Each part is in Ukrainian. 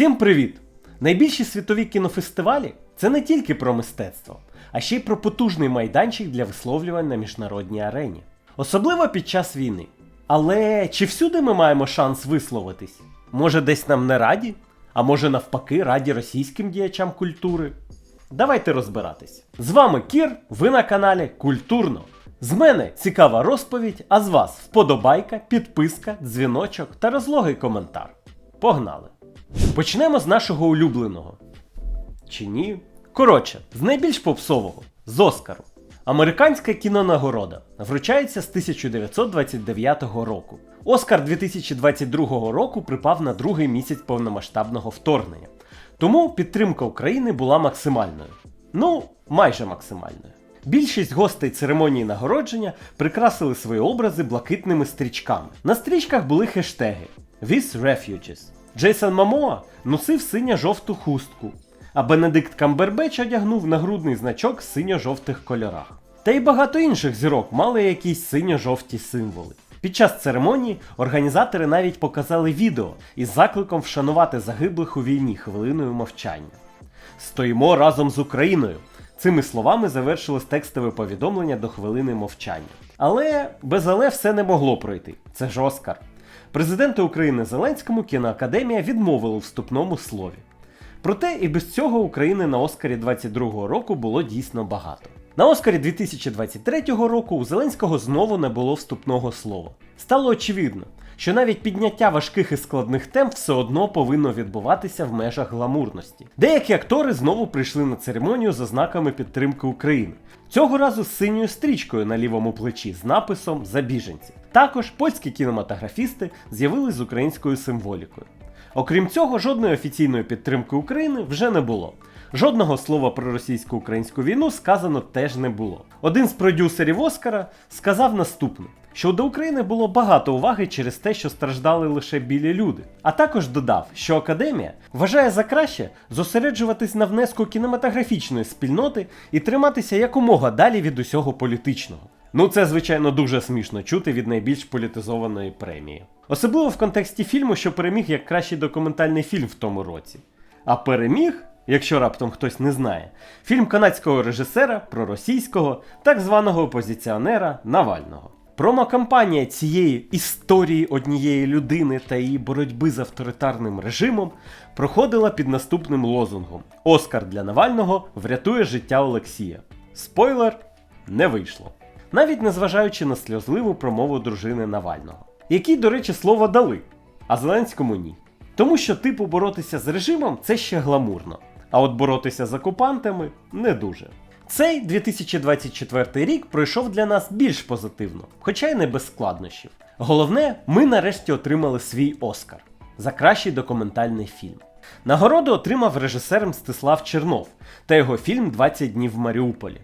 Всім привіт! Найбільші світові кінофестивалі це не тільки про мистецтво, а ще й про потужний майданчик для висловлювань на міжнародній арені. Особливо під час війни. Але чи всюди ми маємо шанс висловитись? Може, десь нам не раді? А може навпаки раді російським діячам культури? Давайте розбиратись. З вами Кір, ви на каналі Культурно. З мене цікава розповідь, а з вас вподобайка, підписка, дзвіночок та розлогий коментар. Погнали! Почнемо з нашого улюбленого. Чи ні? Коротше, з найбільш попсового з Оскару. Американська кінонагорода вручається з 1929 року. Оскар 2022 року припав на другий місяць повномасштабного вторгнення. Тому підтримка України була максимальною. Ну, майже максимальною. Більшість гостей церемонії нагородження прикрасили свої образи блакитними стрічками. На стрічках були хештеги With Refugees. Джейсон Мамоа носив синьо-жовту хустку, а Бенедикт Камбербеч одягнув нагрудний значок в синьо-жовтих кольорах. Та й багато інших зірок мали якісь синьо-жовті символи. Під час церемонії організатори навіть показали відео із закликом вшанувати загиблих у війні хвилиною мовчання. Стоїмо разом з Україною. Цими словами завершилось текстове повідомлення до хвилини мовчання. Але без але все не могло пройти. Це ж Оскар. Президенту України Зеленському кіноакадемія відмовила у вступному слові. Проте і без цього України на Оскарі 22-го року було дійсно багато. На Оскарі 2023 року у Зеленського знову не було вступного слова. Стало очевидно, що навіть підняття важких і складних тем все одно повинно відбуватися в межах гламурності. Деякі актори знову прийшли на церемонію за знаками підтримки України. Цього разу з синьою стрічкою на лівому плечі з написом За біженці. Також польські кінематографісти з'явились з українською символікою. Окрім цього, жодної офіційної підтримки України вже не було. Жодного слова про російсько-українську війну сказано теж не було. Один з продюсерів Оскара сказав наступне: що до України було багато уваги через те, що страждали лише білі люди. А також додав, що академія вважає за краще зосереджуватись на внеску кінематографічної спільноти і триматися якомога далі від усього політичного. Ну, це, звичайно, дуже смішно чути від найбільш політизованої премії. Особливо в контексті фільму, що переміг як кращий документальний фільм в тому році. А переміг, якщо раптом хтось не знає, фільм канадського режисера про російського, так званого опозиціонера Навального. Промокампанія цієї історії однієї людини та її боротьби з авторитарним режимом проходила під наступним лозунгом: Оскар для Навального врятує життя Олексія. Спойлер не вийшло. Навіть незважаючи на сльозливу промову дружини Навального, якій, до речі, слово дали, а Зеленському ні. Тому що, типу, боротися з режимом це ще гламурно, а от боротися з окупантами не дуже. Цей 2024 рік пройшов для нас більш позитивно, хоча й не без складнощів. Головне, ми нарешті отримали свій Оскар за кращий документальний фільм. Нагороду отримав режисер Мстислав Чернов та його фільм «20 днів в Маріуполі.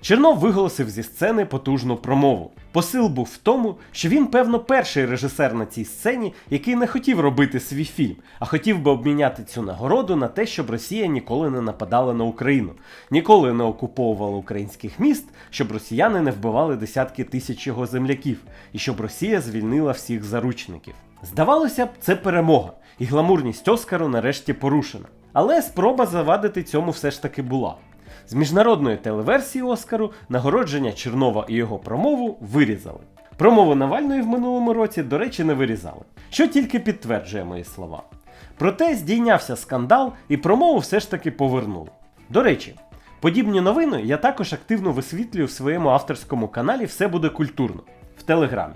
Чернов виголосив зі сцени потужну промову. Посил був в тому, що він, певно, перший режисер на цій сцені, який не хотів робити свій фільм, а хотів би обміняти цю нагороду на те, щоб Росія ніколи не нападала на Україну, ніколи не окуповувала українських міст, щоб росіяни не вбивали десятки тисяч його земляків, і щоб Росія звільнила всіх заручників. Здавалося б, це перемога, і гламурність Оскару нарешті порушена. Але спроба завадити цьому все ж таки була. З міжнародної телеверсії Оскару нагородження Чернова і його промову вирізали. Промову Навальної в минулому році, до речі, не вирізали, що тільки підтверджує мої слова. Проте здійнявся скандал і промову все ж таки повернули. До речі, подібні новини я також активно висвітлюю в своєму авторському каналі Все буде культурно в Телеграмі.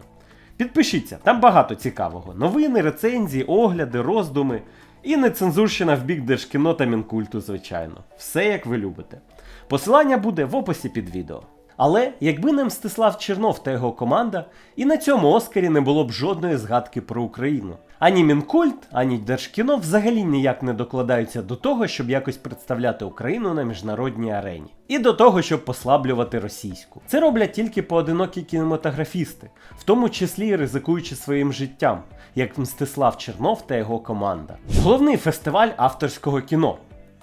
Підпишіться, там багато цікавого: новини, рецензії, огляди, роздуми. І нецензурщина в бік Держкіно та Мінкульту, звичайно. Все як ви любите. Посилання буде в описі під відео. Але якби не Мстислав Чернов та його команда, і на цьому Оскарі не було б жодної згадки про Україну. Ані Мінкульт, ані Держкіно взагалі ніяк не докладаються до того, щоб якось представляти Україну на міжнародній арені. І до того, щоб послаблювати російську. Це роблять тільки поодинокі кінематографісти, в тому числі і ризикуючи своїм життям, як Мстислав Чернов та його команда. Головний фестиваль авторського кіно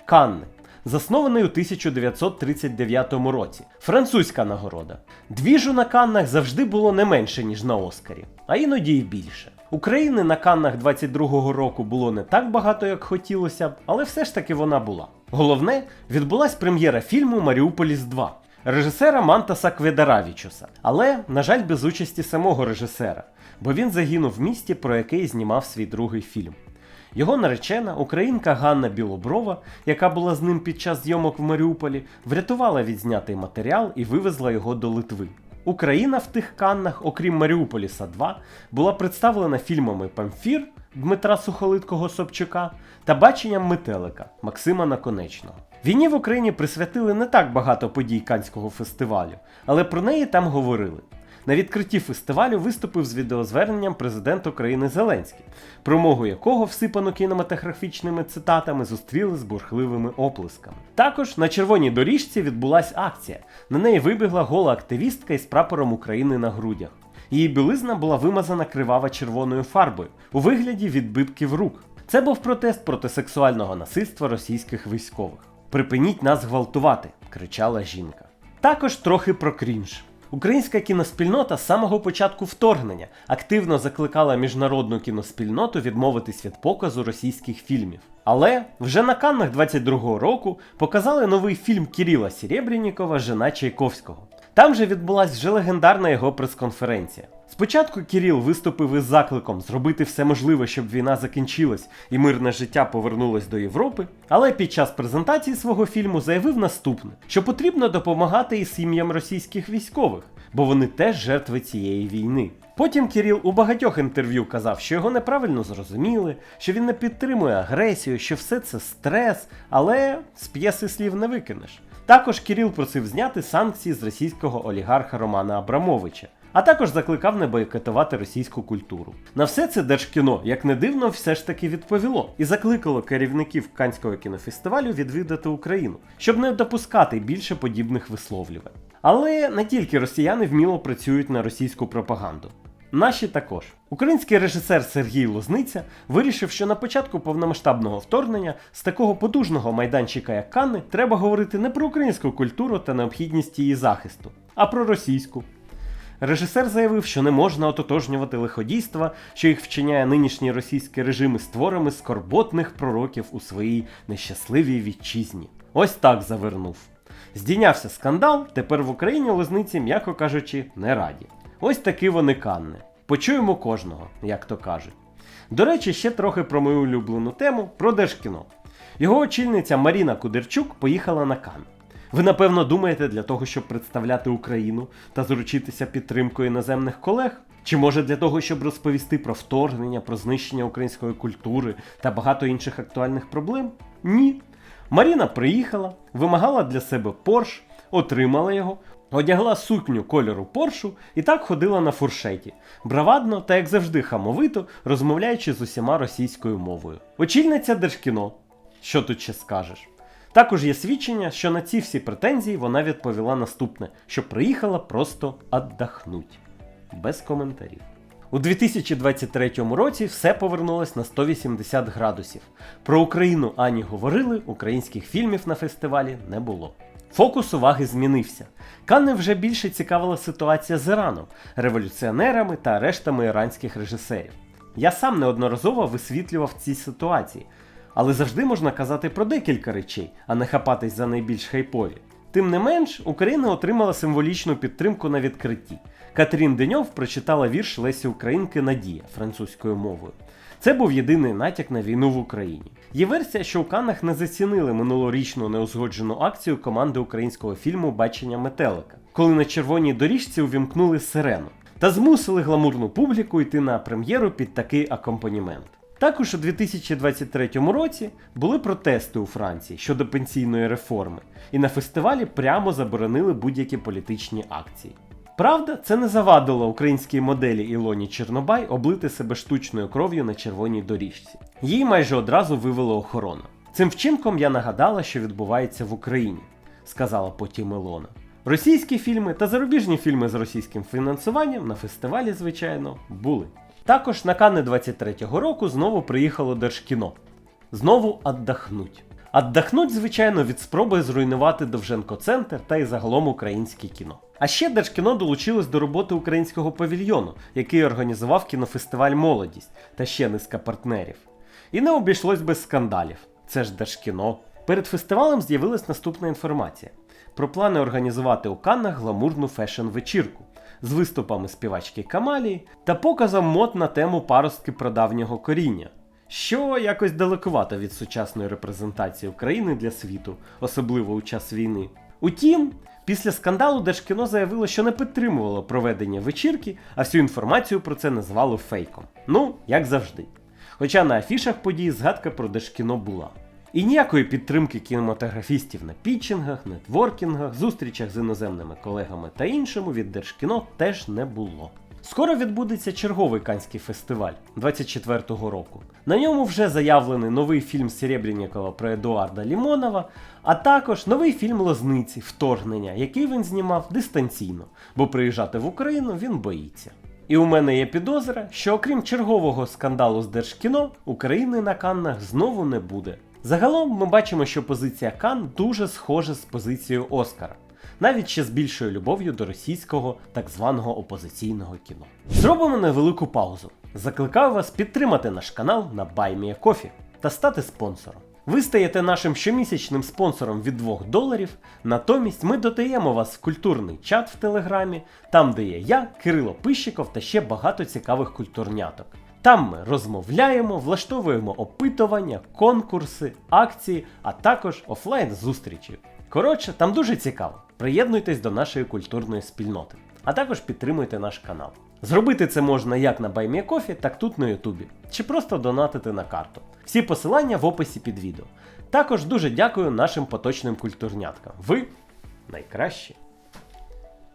Канни. Заснований у 1939 році. Французька нагорода. Двіжу на Каннах завжди було не менше, ніж на Оскарі, а іноді й більше. України на Каннах 22-го року було не так багато, як хотілося б, але все ж таки вона була. Головне, відбулась прем'єра фільму Маріуполіс 2 режисера Мантаса Кведаравічуса, але, на жаль, без участі самого режисера, бо він загинув в місті, про який знімав свій другий фільм. Його наречена, українка Ганна Білоброва, яка була з ним під час зйомок в Маріуполі, врятувала відзнятий матеріал і вивезла його до Литви. Україна в тих каннах, окрім Маріуполіса 2, була представлена фільмами Памфір Дмитра Сухолиткого Собчука та баченням метелика Максима Наконечного. Війні в Україні присвятили не так багато подій Канського фестивалю, але про неї там говорили. На відкритті фестивалю виступив з відеозверненням президент України Зеленський, промову якого всипану кінематографічними цитатами зустріли з бурхливими оплесками. Також на червоній доріжці відбулася акція. На неї вибігла гола активістка із прапором України на грудях. Її білизна була вимазана криваво червоною фарбою у вигляді відбитків рук. Це був протест проти сексуального насильства російських військових. Припиніть нас гвалтувати, кричала жінка. Також трохи про крінж. Українська кіноспільнота з самого початку вторгнення активно закликала міжнародну кіноспільноту відмовитись від показу російських фільмів. Але вже на Каннах 22-го року показали новий фільм Кіріла Серебрянікова Жена Чайковського. Там же відбулася вже легендарна його прес-конференція. Спочатку Кіріл виступив із закликом зробити все можливе, щоб війна закінчилась і мирне життя повернулось до Європи. Але під час презентації свого фільму заявив наступне: що потрібно допомагати і сім'ям російських військових, бо вони теж жертви цієї війни. Потім Кіріл у багатьох інтерв'ю казав, що його неправильно зрозуміли, що він не підтримує агресію, що все це стрес, але з п'єси слів не викинеш. Також Кіріл просив зняти санкції з російського олігарха Романа Абрамовича, а також закликав не бойкотувати російську культуру. На все це Держкіно, як не дивно, все ж таки відповіло і закликало керівників Канського кінофестивалю відвідати Україну, щоб не допускати більше подібних висловлювань. Але не тільки росіяни вміло працюють на російську пропаганду. Наші також. Український режисер Сергій Лозниця вирішив, що на початку повномасштабного вторгнення з такого потужного майданчика, як Канни, треба говорити не про українську культуру та необхідність її захисту, а про російську. Режисер заявив, що не можна ототожнювати лиходійства, що їх вчиняє нинішній російський режим із творами скорботних пророків у своїй нещасливій вітчизні. Ось так завернув. Здійнявся скандал, тепер в Україні лозниці, м'яко кажучи, не раді. Ось такі вони канни. Почуємо кожного, як то кажуть. До речі, ще трохи про мою улюблену тему про Держкіно. Його очільниця Маріна Кудерчук поїхала на Кан. Ви напевно думаєте для того, щоб представляти Україну та заручитися підтримкою іноземних колег? Чи може для того, щоб розповісти про вторгнення, про знищення української культури та багато інших актуальних проблем? Ні. Маріна приїхала, вимагала для себе Порш, отримала його, одягла сукню кольору Поршу і так ходила на фуршеті, бравадно та, як завжди, хамовито, розмовляючи з усіма російською мовою. Очільниця Держкіно. Що тут ще скажеш? Також є свідчення, що на ці всі претензії вона відповіла наступне: що приїхала просто аддахнуть. Без коментарів. У 2023 році все повернулось на 180 градусів. Про Україну ані говорили, українських фільмів на фестивалі не було. Фокус уваги змінився. Канни вже більше цікавила ситуація з Іраном, революціонерами та арештами іранських режисерів. Я сам неодноразово висвітлював ці ситуації, але завжди можна казати про декілька речей, а не хапатись за найбільш хайпові. Тим не менш, Україна отримала символічну підтримку на відкритті. Катерін Деньов прочитала вірш Лесі Українки Надія французькою мовою. Це був єдиний натяк на війну в Україні. Є версія, що у Каннах не зацінили минулорічну неузгоджену акцію команди українського фільму Бачення метелика, коли на червоній доріжці увімкнули сирену та змусили гламурну публіку йти на прем'єру під такий акомпанімент. Також у 2023 році були протести у Франції щодо пенсійної реформи, і на фестивалі прямо заборонили будь-які політичні акції. Правда, це не завадило українській моделі Ілоні Чорнобай облити себе штучною кров'ю на червоній доріжці. Її майже одразу вивела охорона. Цим вчинком я нагадала, що відбувається в Україні, сказала потім Ілона. Російські фільми та зарубіжні фільми з російським фінансуванням на фестивалі, звичайно, були. Також на Канни 23-го року знову приїхало Держкіно. Знову аддахнуть. Отдохнуть, звичайно, від спроби зруйнувати Довженко центр та й загалом українське кіно. А ще Держкіно долучилось до роботи українського павільйону, який організував кінофестиваль Молодість та ще низка партнерів. І не обійшлось без скандалів. Це ж Держкіно. Перед фестивалем з'явилась наступна інформація про плани організувати у Каннах гламурну фешн-вечірку з виступами співачки Камалії та показом мод на тему паростки прадавнього коріння, що якось далекувато від сучасної репрезентації України для світу, особливо у час війни. Утім, після скандалу Держкіно заявило, що не підтримувало проведення вечірки, а всю інформацію про це назвало фейком. Ну, як завжди. Хоча на афішах подій згадка про Держкіно була. І ніякої підтримки кінематографістів на пітчингах, нетворкінгах, зустрічах з іноземними колегами та іншому від Держкіно теж не було. Скоро відбудеться черговий канський фестиваль 24-го року. На ньому вже заявлений новий фільм Серебрянікова про Едуарда Лімонова, а також новий фільм Лозниці Вторгнення, який він знімав дистанційно, бо приїжджати в Україну він боїться. І у мене є підозра, що окрім чергового скандалу з Держкіно, України на Каннах знову не буде. Загалом ми бачимо, що позиція Кан дуже схожа з позицією Оскара, навіть ще з більшою любов'ю до російського так званого опозиційного кіно. Зробимо невелику паузу. Закликаю вас підтримати наш канал на BuyMeACoffee та стати спонсором. Ви стаєте нашим щомісячним спонсором від 2 доларів. Натомість ми додаємо вас в культурний чат в Телеграмі, там де є я, Кирило Пищиков та ще багато цікавих культурняток. Там ми розмовляємо, влаштовуємо опитування, конкурси, акції, а також офлайн зустрічі. Коротше, там дуже цікаво. Приєднуйтесь до нашої культурної спільноти, а також підтримуйте наш канал. Зробити це можна як на BuyMeACoffee, так тут на Ютубі, чи просто донатити на карту. Всі посилання в описі під відео. Також дуже дякую нашим поточним культурняткам. Ви найкращі.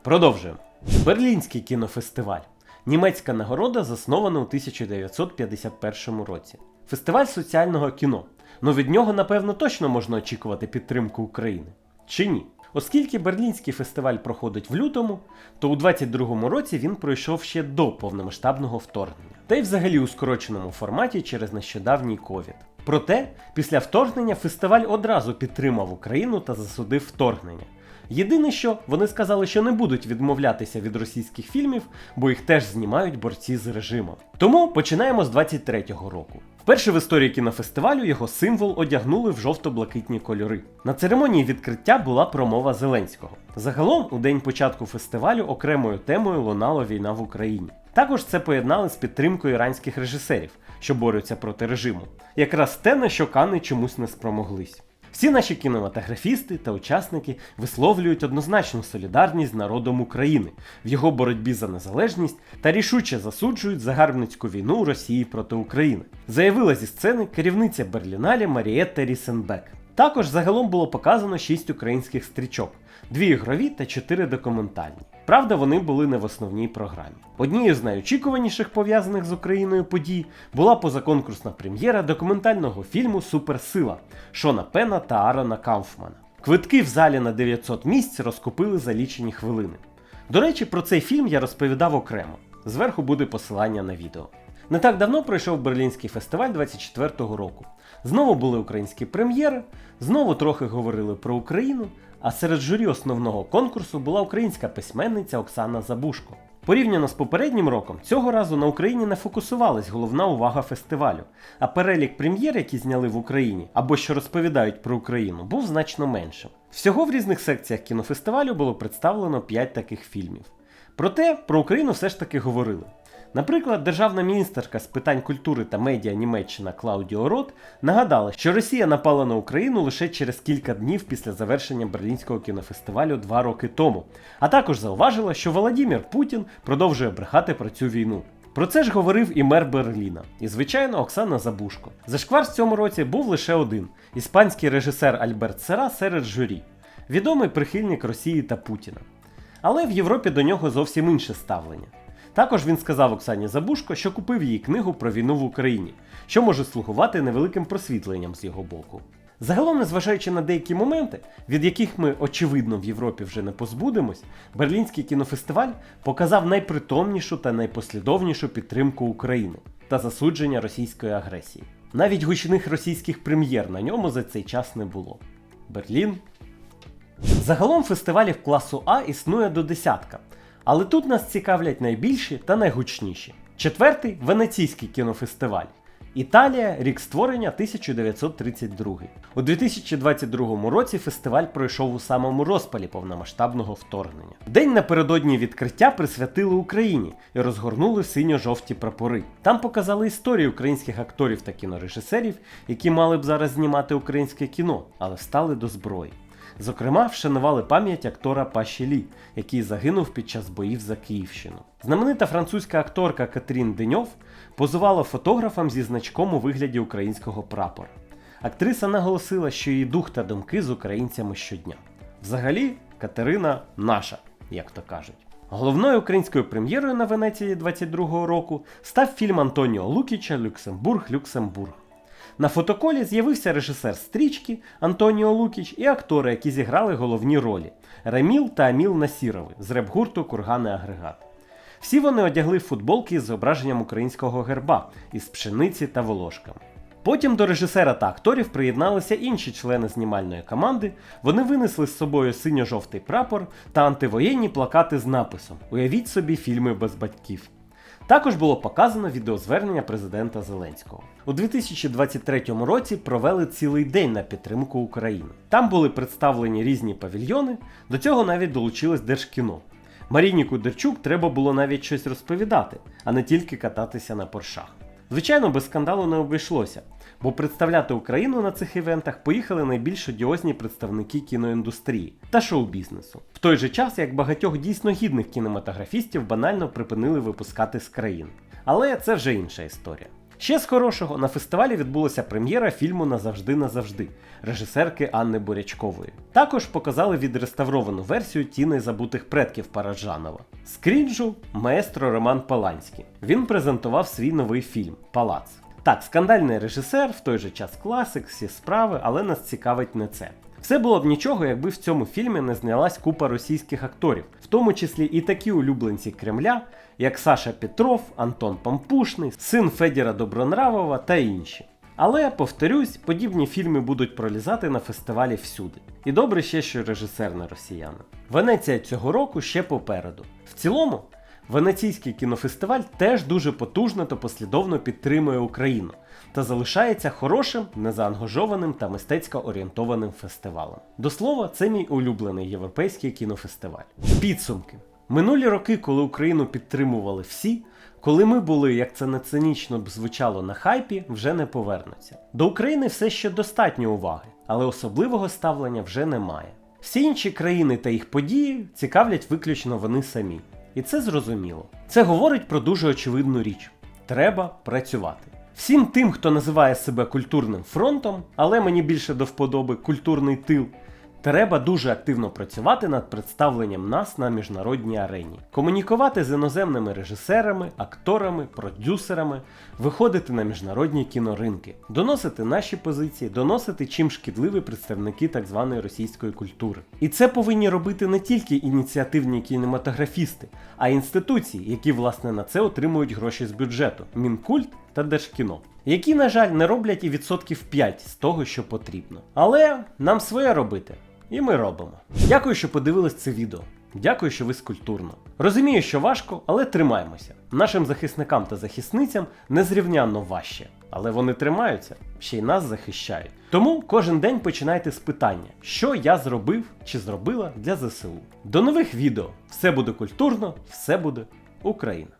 Продовжуємо. Берлінський кінофестиваль. Німецька нагорода заснована у 1951 році. Фестиваль соціального кіно. Ну від нього, напевно, точно можна очікувати підтримку України. Чи ні? Оскільки Берлінський фестиваль проходить в лютому, то у 22-му році він пройшов ще до повномасштабного вторгнення, та й взагалі у скороченому форматі через нещодавній ковід. Проте, після вторгнення фестиваль одразу підтримав Україну та засудив вторгнення. Єдине, що вони сказали, що не будуть відмовлятися від російських фільмів, бо їх теж знімають борці з режимом. Тому починаємо з 23-го року. Вперше в історії кінофестивалю його символ одягнули в жовто-блакитні кольори. На церемонії відкриття була промова Зеленського. Загалом, у день початку фестивалю окремою темою лунала війна в Україні. Також це поєднали з підтримкою іранських режисерів, що борються проти режиму. Якраз те, на що Кани чомусь не спромоглись. Всі наші кінематографісти та учасники висловлюють однозначну солідарність з народом України в його боротьбі за незалежність та рішуче засуджують загарбницьку війну Росії проти України. Заявила зі сцени керівниця Берліналі Марієтта Рісенбек. Також загалом було показано 6 українських стрічок, дві ігрові та 4 документальні. Правда, вони були не в основній програмі. Однією з найочікуваніших пов'язаних з Україною подій була позаконкурсна прем'єра документального фільму Суперсила Шона Пена та Аарона Кауфмана. Квитки в залі на 900 місць розкупили за лічені хвилини. До речі, про цей фільм я розповідав окремо. Зверху буде посилання на відео. Не так давно пройшов Берлінський фестиваль 24-го року. Знову були українські прем'єри, знову трохи говорили про Україну, а серед журі основного конкурсу була українська письменниця Оксана Забушко. Порівняно з попереднім роком, цього разу на Україні не фокусувалась головна увага фестивалю, а перелік прем'єр, які зняли в Україні або що розповідають про Україну, був значно меншим. Всього в різних секціях кінофестивалю було представлено 5 таких фільмів. Проте про Україну все ж таки говорили. Наприклад, державна міністерка з питань культури та медіа Німеччина Клаудіо Рот нагадала, що Росія напала на Україну лише через кілька днів після завершення Берлінського кінофестивалю два роки тому, а також зауважила, що Володимир Путін продовжує брехати про цю війну. Про це ж говорив і мер Берліна, і, звичайно, Оксана Забушко. Зашквар в цьому році був лише один іспанський режисер Альберт Сера серед журі, відомий прихильник Росії та Путіна. Але в Європі до нього зовсім інше ставлення. Також він сказав Оксані Забушко, що купив її книгу про війну в Україні, що може слугувати невеликим просвітленням з його боку. Загалом, незважаючи на деякі моменти, від яких ми, очевидно, в Європі вже не позбудемось, Берлінський кінофестиваль показав найпритомнішу та найпослідовнішу підтримку України та засудження російської агресії. Навіть гучних російських прем'єр на ньому за цей час не було. Берлін. Загалом фестивалів класу А існує до десятка, але тут нас цікавлять найбільші та найгучніші. Четвертий Венеційський кінофестиваль. Італія, рік створення 1932. У 2022 році фестиваль пройшов у самому розпалі повномасштабного вторгнення. День напередодні відкриття присвятили Україні і розгорнули синьо-жовті прапори. Там показали історію українських акторів та кінорежисерів, які мали б зараз знімати українське кіно, але стали до зброї. Зокрема, вшанували пам'ять актора Паші який загинув під час боїв за Київщину. Знаменита французька акторка Катрін Деньов позувала фотографам зі значком у вигляді українського прапора. Актриса наголосила, що її дух та думки з українцями щодня. Взагалі, Катерина наша, як то кажуть. Головною українською прем'єрою на Венеції 22-го року став фільм Антоніо Лукіча Люксембург Люксембург. На фотоколі з'явився режисер стрічки Антоніо Лукіч і актори, які зіграли головні ролі Реміл та Аміл Насірови з реп-гурту Кургани Агрегат. Всі вони одягли футболки з зображенням українського герба із пшениці та волошками. Потім до режисера та акторів приєдналися інші члени знімальної команди. Вони винесли з собою синьо-жовтий прапор та антивоєнні плакати з написом Уявіть собі фільми без батьків. Також було показано відеозвернення президента Зеленського. У 2023 році провели цілий день на підтримку України. Там були представлені різні павільйони, до цього навіть долучилось Держкіно. Маріні Кудерчук треба було навіть щось розповідати, а не тільки кататися на поршах. Звичайно, без скандалу не обійшлося, бо представляти Україну на цих івентах поїхали найбільш одіозні представники кіноіндустрії та шоу-бізнесу. В той же час, як багатьох дійсно гідних кінематографістів банально припинили випускати з країн. Але це вже інша історія. Ще з хорошого на фестивалі відбулася прем'єра фільму Назавжди назавжди режисерки Анни Бурячкової. Також показали відреставровану версію тіни забутих предків Параджанова. З крінжу маестро Роман Паланський. Він презентував свій новий фільм Палац. Так, скандальний режисер, в той же час класик, всі справи, але нас цікавить не це. Все було б нічого, якби в цьому фільмі не знялась купа російських акторів, в тому числі і такі улюбленці Кремля, як Саша Петров, Антон Пампушний, син Федіра Добронравова та інші. Але, повторюсь, подібні фільми будуть пролізати на фестивалі всюди. І добре ще, що режисер не росіянин. Венеція цього року ще попереду. В цілому, Венеційський кінофестиваль теж дуже потужно та послідовно підтримує Україну та залишається хорошим, незаангажованим та мистецько орієнтованим фестивалем. До слова, це мій улюблений європейський кінофестиваль. Підсумки. Минулі роки, коли Україну підтримували всі, коли ми були, як це не цинічно б звучало на хайпі, вже не повернуться. До України все ще достатньо уваги, але особливого ставлення вже немає. Всі інші країни та їх події цікавлять виключно вони самі. І це зрозуміло. Це говорить про дуже очевидну річ: треба працювати. Всім тим, хто називає себе культурним фронтом, але мені більше до вподоби культурний тил, треба дуже активно працювати над представленням нас на міжнародній арені, комунікувати з іноземними режисерами, акторами, продюсерами, виходити на міжнародні кіноринки, доносити наші позиції, доносити чим шкідливі представники так званої російської культури. І це повинні робити не тільки ініціативні кінематографісти, а й інституції, які власне на це отримують гроші з бюджету Мінкульт та Держкіно. Які, на жаль, не роблять і відсотків 5 з того, що потрібно. Але нам своє робити. І ми робимо. Дякую, що подивились це відео. Дякую, що ви скульптурно. Розумію, що важко, але тримаємося. Нашим захисникам та захисницям незрівнянно важче, але вони тримаються, ще й нас захищають. Тому кожен день починайте з питання, що я зробив чи зробила для ЗСУ. До нових відео. Все буде культурно, все буде Україна!